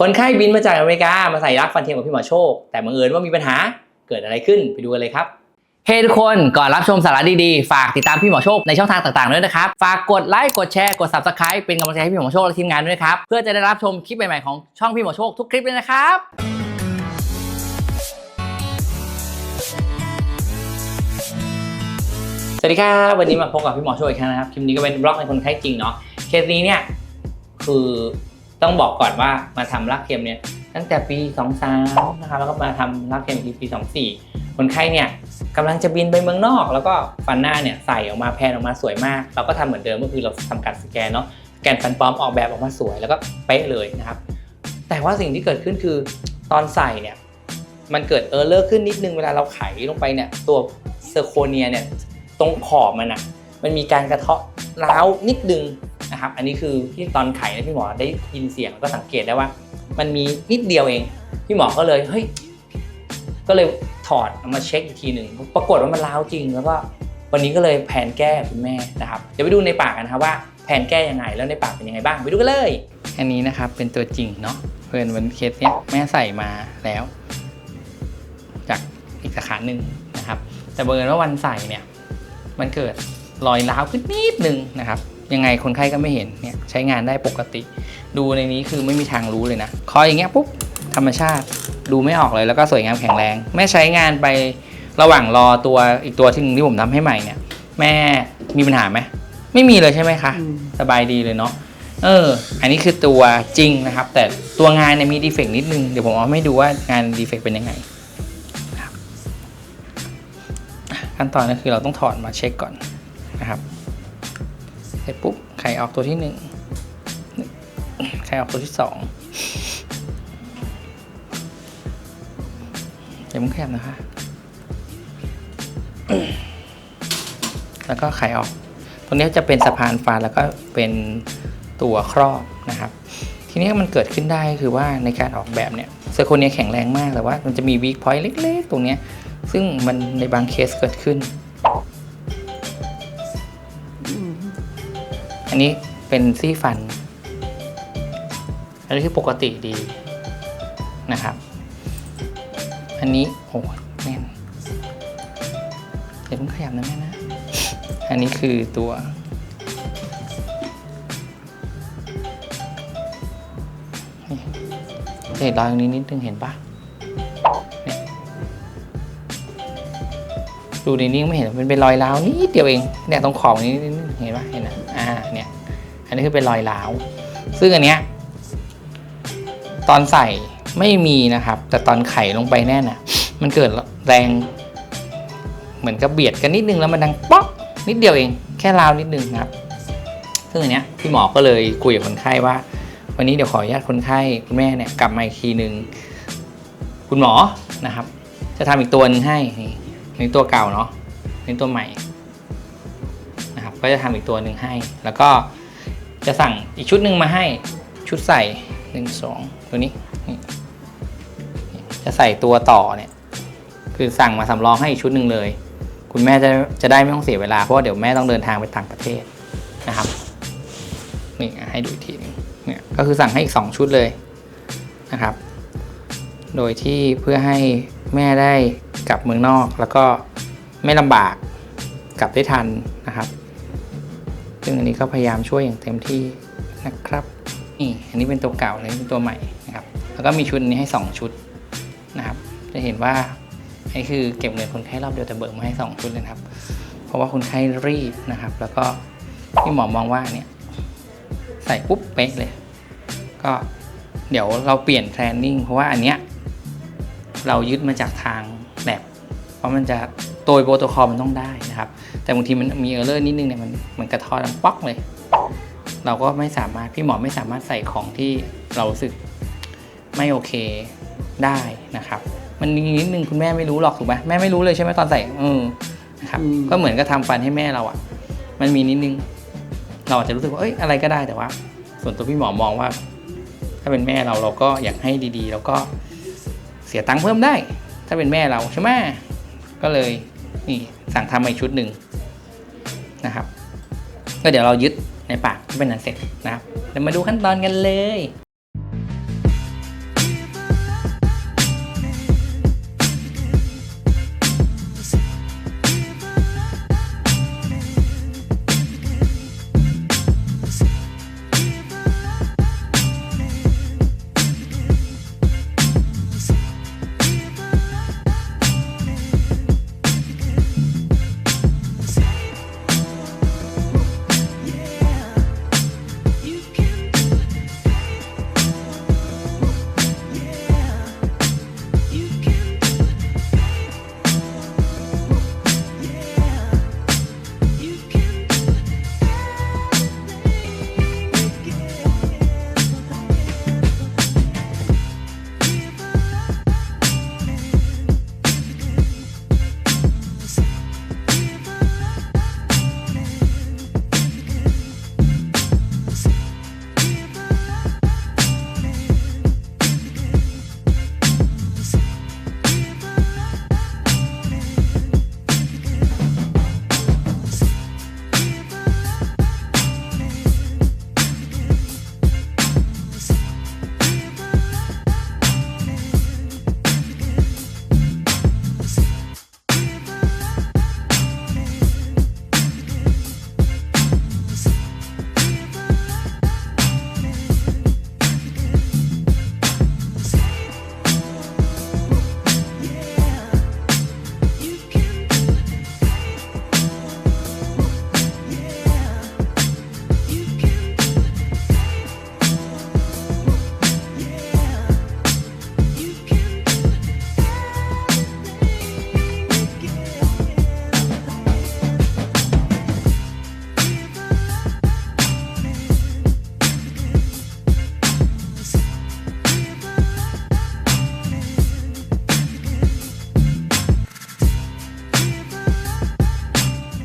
คนไข้บินมาจากอเมริกามาใส่รักฟันเทียมกับพี่หมอโชค แต่บังเอิญว่ามีปัญหาเกิดอะไรขึ้นไปดูกันเลยครับเฮ้ทุกคนก่อนรับชมสาระดีๆ ฝากติดตามพี่หมอโชคในช่องทางต่างๆด้วยนะครับ ฝากกดไลค์กดแชร์กด subscribe เป็นกำลังใจให้พี่หมอโชคและทีมงานด้วยนะครับ เพื่อจะได้รับชมคลิปใหม่ๆของช่องพี่หมอโชคทุกคลิปเลยนะครับสวัสดีครับวันนี้มาพบกับพี่หมอโชคอีกครั้งนะครับคลิปนี้ก็เป็นบล็อกในคนไข้จริงเนาะเคสนี้เนี่ยคือ ต้องบอกก่อนว่ามาทำรักเทียมเนี่ยตั้งแต่ปี 23นะครับแล้วก็มาทำรักเทียมอีกปี 24 คนไข้เนี่ยกำลังจะบินไปเมืองนอก แล้วก็ฟันหน้าเนี่ยใส่ออกมาแพนออกมาสวยมาก เราก็ทำเหมือนเดิมก็คือเราทำการสแกนเนาะสแกนฟันปลอมออกแบบออกมาสวยแล้วก็เป๊ะเลยนะครับ แต่ว่าสิ่งที่เกิดขึ้นคือตอนใส่เนี่ยมันเกิดเออร์เลอร์ขึ้นนิดนึงเวลาเราไขลงไปเนี่ยตัวเซอร์โคเนียเนี่ยตรงขอบมันอะมันมีการกระเทาะร้าวนิดนึง นะครับ อันนี้คือที่ตอนไขนะพี่หมอได้ยินเสียงก็สังเกตได้ว่า มันมีนิดเดียวเอง พี่หมอก็เลยเฮ้ยก็เลยถอดเอามาเช็คอีกทีหนึ่งปรากฏว่ามันร้าวจริง แล้วก็วันนี้ก็เลยแผนแก้คุณแม่นะครับเดี๋ยวไปดูในปากกันนะครับว่าแผนแก้ยังไงแล้วในปากเป็นยังไงบ้างไปดูกันเลย อันนี้นะครับเป็นตัวจริงเนาะเพื่อนวันเคสเนี้ยแม่ใส่มาแล้ว จากอีกสาขาหนึ่งนะครับ แต่บังเอิญว่าวันใส่เนี่ย มันเกิดรอยร้าวขึ้นนิดนึงนะครับ ยังไงคนไข้ก็ไม่เห็นเนี่ยใช้งานได้ปกติ ดูในนี้คือไม่มีทางรู้เลยนะคออย่างเงี้ยปุ๊บธรรมชาติดูไม่ออกเลยแล้วก็สวยงามแข็งแรง แม่ใช้งานไประหว่างรอตัวอีกตัวที่หนึ่งที่ผมทำให้ใหม่เนี่ย แม่มีปัญหาไหมไม่มีเลยใช่ไหมคะอืมสบายดีเลยเนาะเออ อันนี้คือตัวจริงนะครับ แต่ตัวงานเนี่ยมีดีเฟกต์นิดนึง เดี๋ยวผมเอาให้ดูว่างานดีเฟกต์เป็นยังไงขั้นตอนก็คือเราต้องถอดมาเช็คก่อนนะครับ เสร็จปุ๊บไข่ออกตัวที่หนึ่งไข่ออกตัวที่สองเดี๋ยวมึงขยับนะคะ แล้วก็ไข่ออก ตรงนี้จะเป็นสะพานฟันแล้วก็เป็นตัวครอบนะครับ ทีนี้มันเกิดขึ้นได้คือว่าในการออกแบบเนี่ยเซอร์โคเนียแข็งแรงมากแต่ว่ามันจะมีวีคพอยต์เล็ก ๆ ตรงนี้ ซึ่งมันในบางเคสเกิดขึ้น อันนี้เป็นซี่ฟัน อันนี้คือปกติดีนะครับ อันนี้โอ้แน่นเดี๋ยวต้องขยับนะแม่นะ อันนี้คือตัวเห็นรอยตรงนี้นิดนึงเห็นปะ ดูในนี้ไม่เห็นมันเป็นรอยร้าวนิดเดียวเองเนี่ยตรงขอบนี้เห็นปะเห็นนะอ่าเนี่ยอันนี้คือเป็นรอยร้าว ซึ่งอันเนี้ยตอนใส่ไม่มีนะครับ แต่ตอนไขลงไปแน่น่ะ มันเกิดแรง เหมือนกับเบียดกันนิดนึงแล้วมันดังป๊อกนิดเดียวเอง แค่ราวนิดนึงครับ ซึ่งอันเนี้ยพี่หมอก็เลยคุยกับคนไข้ว่า วันนี้เดี๋ยวขออนุญาตคนไข้คุณแม่เนี่ยกลับมาอีกทีหนึ่งคุณหมอนะครับ จะทำอีกตัวหนึงให้นี่ นี่ตัวเก่าเนาะนี่ตัวใหม่นะครับ ก็จะทำอีกตัวหนึ่งให้ แล้วก็จะสั่งอีกชุดหนึ่งมาให้ชุดใส่หนึ่งสองตัวนี้นี่จะใส่ตัวต่อเนี่ย คือสั่งมาสำรองให้อีกชุดหนึ่งเลย คุณแม่จะจะได้ไม่ต้องเสียเวลาเพราะว่าเดี๋ยวแม่ต้องเดินทางไปต่างประเทศนะครับนี่ให้ดูอีกทีหนึงเนี่ยก็คือสั่งให้อีก 2 ชุดเลยนะครับ โดยที่เพื่อให้ แม่ได้กลับเมืองนอก แล้วก็ไม่ลำบากกลับได้ทันนะครับ ซึ่งอันนี้ก็พยายามช่วยอย่างเต็มที่นะครับนี่อันนี้เป็นตัวเก่าเลยเป็นตัวใหม่นะครับแล้วก็มีชุดนี้ให้ 2 ชุดนะครับ จะเห็นว่าอันนี้คือเก็บเงินคนไข้รอบเดียวแต่เบิกมาให้ 2 ชุดเลยนะครับ เพราะว่าคนไข้รีบนะครับ แล้วก็ที่หมอมองว่าเนี่ยใส่ปุ๊บเป๊ะเลย ก็เดี๋ยวเราเปลี่ยนแทรนนิ่งเพราะว่าอันเนี้ย เรายึดมาจากทางแ a บเพราะมันจะโดยโปรโตคอลมันต้องได้นะครับ แต่บางทีมันมีเออร์เลอร์นิดนึงเนี่ยมันมันกระเทอดังป๊อกเลย เราก็ไม่สามารถพี่หมอไม่สามารถใส่ของที่เรารู้สึกไม่โอเคได้นะครับ มันมีนิดนึงคุณแม่ไม่รู้หรอกถูกไหมแม่ไม่รู้เลยใช่ไหมตอนใส่เออนะครับก็เหมือนกับทำฟันให้แม่เราอะ่ะ มันมีนิดนึง เราอาจจะรู้สึกว่าเอ้ยอะไรก็ได้แต่ว่า ส่วนตัวพี่หมอมองว่า ถ้าเป็นแม่เราเราก็อยากให้ดีๆ แล้วก็เสียตังค์เพิ่มได้ ถ้าเป็นแม่เราใช่ไหมก็เลยนี่สั่งทำมาอีกชุดหนึ่งนะครับ ก็เดี๋ยวเรายึดในปากที่เป็นนั้นเสร็จนะครับเดี๋ยวมาดูขั้นตอนกันเลย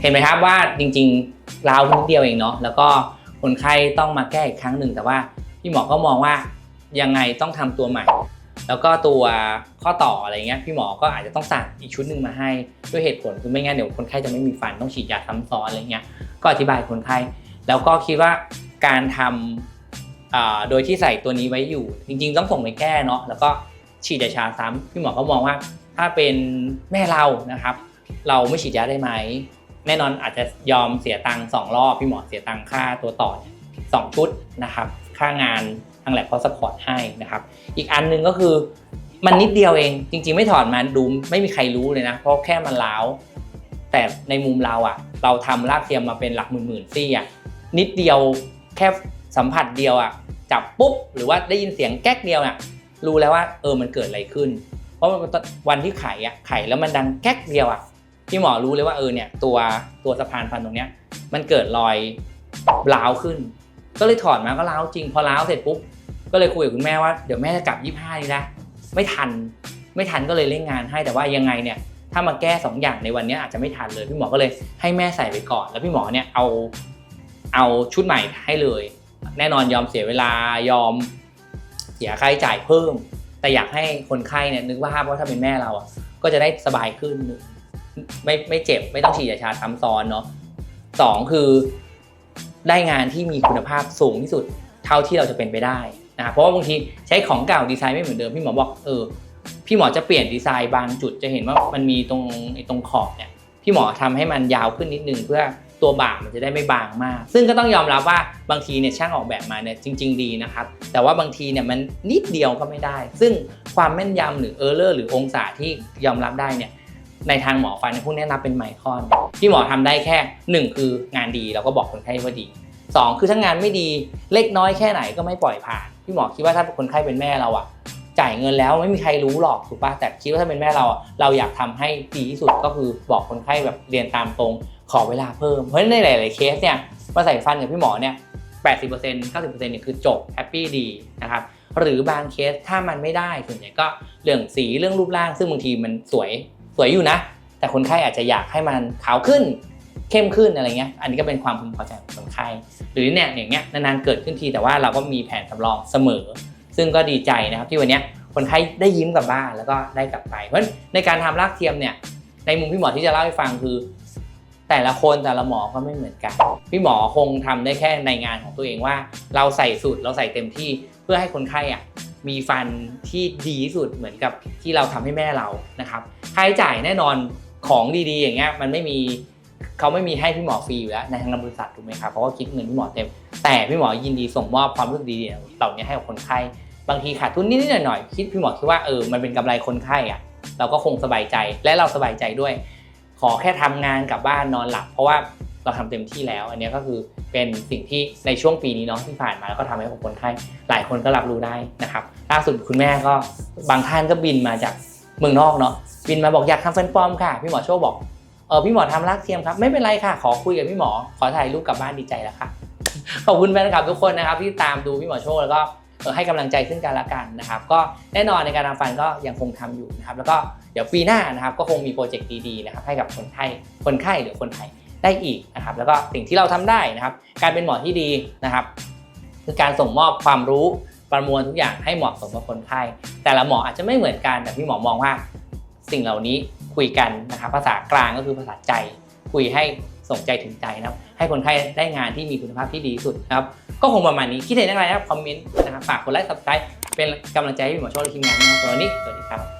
ห็นไหมครับว่าจริงๆราวนิดเดียวเองเนาะแล้วก็คนไข้ต้องมาแก้อีกครั้งหนึ่งแต่ว่าพี่หมอก็มองว่ายังไงต้องทำตัวใหม่ แล้วก็ตัวข้อต่ออะไรเงี้ยพี่หมอก็อาจจะต้องสั่งอีกชุดหนึ่งมาให้ด้วยเหตุผลคือไม่งั้นเดี๋ยวคนไข้จะไม่มีฟันต้องฉีดยาซ้ำซ้อนอะไรเงี้ยก็อธิบายคนไข้แล้วก็คิดว่าการทำอ่าโดยที่ใส่ตัวนี้ไว้อยู่ จริง ๆ ต้องส่งไปแก้เนาะแล้วก็ฉีดยาชาซ้ำพี่หมอก็มองว่าถ้าเป็นแม่เรานะครับ เราไม่ฉีดยาได้ไหม แน่นอนอาจจะยอมเสียตังค์สองรอบพี่หมอเสียตังค่าตัวต่อนสองชุดนะครับ ค่างานทางแลบเขาสปอร์ตให้นะครับ อีกอันหนึงก็คือมันนิดเดียวเอง จริง ๆ ไม่ถอดมาดูไม่มีใครรู้เลยนะ เพราะแค่มันล้าวแต่ในมุมเราอะเราทำรากเทียมมาเป็นหลักหมื่นๆซี่อะนิดเดียวแค่สัมผัสเดียวอะจับปุ๊บหรือว่าได้ยินเสียงแก๊กเดียวอะรู้แล้วว่าเออมันเกิดอะไรขึ้น เพราะวันที่ไขอะไขแล้วมันดังแก๊กเดียวอะ พี่หมอรู้เลยว่าเออเนี่ยตัวตัวสะพานฟันตรงเนี้ยมันเกิดรอยร้าวขึ้น ก็เลยถอดมาก็ร้าวจริงพอร้าวเสร็จปุ๊บก็เลยคุยกับคุณแม่ว่าเดี๋ยวแม่จะกลับยี่ห้านี่นะไม่ทันไม่ทันก็เลยเร่งงานให้แต่ว่ายังไงเนี่ยถ้ามาแก้สองอย่างในวันนี้อาจจะไม่ทันเลย พี่หมอก็เลยให้แม่ใส่ไปก่อน แล้วพี่หมอเนี่ยเอาเอาชุดใหม่ให้เลย แน่นอนยอมเสียเวลายอมเสียค่าใช้จ่ายเพิ่ม แต่อยากให้คนไข้เนี่ยนึกว่าว่าถ้าเป็นแม่เราอะก็จะได้สบายขึ้น ไม่ไม่เจ็บไม่ต้องฉีดยาชาซ้ำซ้อนเนาะสองคือได้งานที่มีคุณภาพสูงที่สุดเท่าที่เราจะเป็นไปได้นะครับเพราะว่าบางทีใช้ของเก่าดีไซน์ไม่เหมือนเดิมพี่หมอบอกเออพี่หมอจะเปลี่ยนดีไซน์บางจุดจะเห็นว่ามันมีตรงไอ้ตรงขอบเนี่ยพี่หมอทำให้มันยาวขึ้นนิดนึงเพื่อตัวบ่ามันจะได้ไม่บางมาก ซึ่งก็ต้องยอมรับว่าบางทีเนี่ยช่างออกแบบมาเนี่ยจริง ๆ ดีนะครับ แต่ว่าบางทีเนี่ยมันนิดเดียวก็ไม่ได้ ซึ่งความแม่นยำหรือเออร์เลอร์หรือองศาที่ยอมรับได้เนี่ย ในทางหมอฟันพวกนี้นับเป็นไมครอนพี่หมอทำได้แค่หนึ่งคืองานดีเราก็บอกคนไข้ว่าดีสองคือถ้างานไม่ดีเล็กน้อยแค่ไหนก็ไม่ปล่อยผ่านพี่หมอคิดว่าถ้าคนไข้เป็นแม่เราอะจ่ายเงินแล้วไม่มีใครรู้หรอกถูกปะแต่คิดว่าถ้าเป็นแม่เราอะเราอยากทำให้ดีที่สุดก็คือบอกคนไข้แบบเรียนตามตรงขอเวลาเพิ่มเพราะในหลาย ๆ เคสเนี่ยมาใส่ฟันกับพี่หมอเนี่ย80% 90%เนี่ยคือจบแฮปปี้ดีนะครับหรือบางเคสถ้ามันไม่ได้ส่วนใหญ่ก็เรื่องสีเรื่องรูปร่างซึ่งบางทีมันสวย สวยอยู่นะ แต่คนไข้อาจจะอยากให้มันขาวขึ้น เข้มขึ้นอะไรเงี้ย อันนี้ก็เป็นความพึงพอใจของคนไข้ หรือเนี่ยอย่างเงี้ยนานๆเกิดขึ้นทีแต่ว่าเราก็มีแผนสำรองเสมอ ซึ่งก็ดีใจนะครับที่วันเนี้ยคนไข้ได้ยิ้มกลับบ้านแล้วก็ได้กลับไป เพราะในการทำรากเทียมเนี่ยในมุมพี่หมอที่จะเล่าให้ฟังคือ แต่ละคนแต่ละหมอก็ไม่เหมือนกัน พี่หมอคงทำได้แค่ในงานของตัวเองว่า เราใส่สุดเราใส่เต็มที่เพื่อให้คนไข้อะ มีฟันที่ดีที่สุดเหมือนกับที่เราทำให้แม่เรานะครับค่าใช้จ่ายแน่นอนของดีๆ อย่างเงี้ยมันไม่มีเขาไม่มีให้พี่หมอฟรีอยู่แล้วในทางบริษัทถูกไหมครับเพราะว่าคิดเงินพี่หมอเต็ม แต่พี่หมอยินดีส่งมอบความรู้สึกดีๆเหล่านี้ให้กับคนไข้ บางทีขาดทุนนิดๆหน่อยๆคิดพี่หมอคิดว่าเออมันเป็นกำไรคนไข้อะเราก็คงสบายใจและเราสบายใจด้วย ขอแค่ทำงานกลับบ้านนอนหลับ เพราะว่า เราทำเต็มที่แล้ว อันนี้ก็คือเป็นสิ่งที่ในช่วงปีนี้เนาะที่ผ่านมาแล้วก็ทำให้คนไข้หลายคนก็รับรู้ได้นะครับล่าสุดคุณแม่ก็บางท่านก็บินมาจากเมืองนอกเนาะบินมาบอกอยากทำฟันปลอมค่ะ พี่หมอโชคบอกเออพี่หมอทำรากเทียมครับไม่เป็นไรค่ะ ขอคุยกับพี่หมอ ขอถ่ายรูปกลับบ้านดีใจแล้วค่ะขอบคุณแฟนคลับทุกคนนะครับที่ตามดูพี่หมอโชคแล้วก็ให้กำลังใจซึ่งกันและกันนะครับ ก็แน่นอนในการทำฟันก็ยังคงทำอยู่นะครับ แล้วก็เดี๋ยวปีหน้านะครับก็คงมีโปรเจกต์ดีๆนะครับให้กับคนไข้คนไข้หรือคนไทย ได้อีกนะครับแล้วก็สิ่งที่เราทำได้นะครับ การเป็นหมอที่ดีนะครับ คือการส่งมอบความรู้ประมวลทุกอย่างให้เหมาะสมกับคนไข้แต่ละหมออาจจะไม่เหมือนกันแต่พี่หมอมองว่า สิ่งเหล่านี้คุยกันนะครับภาษากลางก็คือภาษาใจ คุยให้ส่งใจถึงใจนะครับ ให้คนไข้ได้งานที่มีคุณภาพที่ดีสุดนะครับ ก็คงประมาณนี้คิดเห็นอย่างไรนะครับคอมเมนต์นะครับฝากกดไลค์ subscribe เป็นกำลังใจให้พี่หมอโชคและทีมงานนะครับวันนี้สวัสดีครับ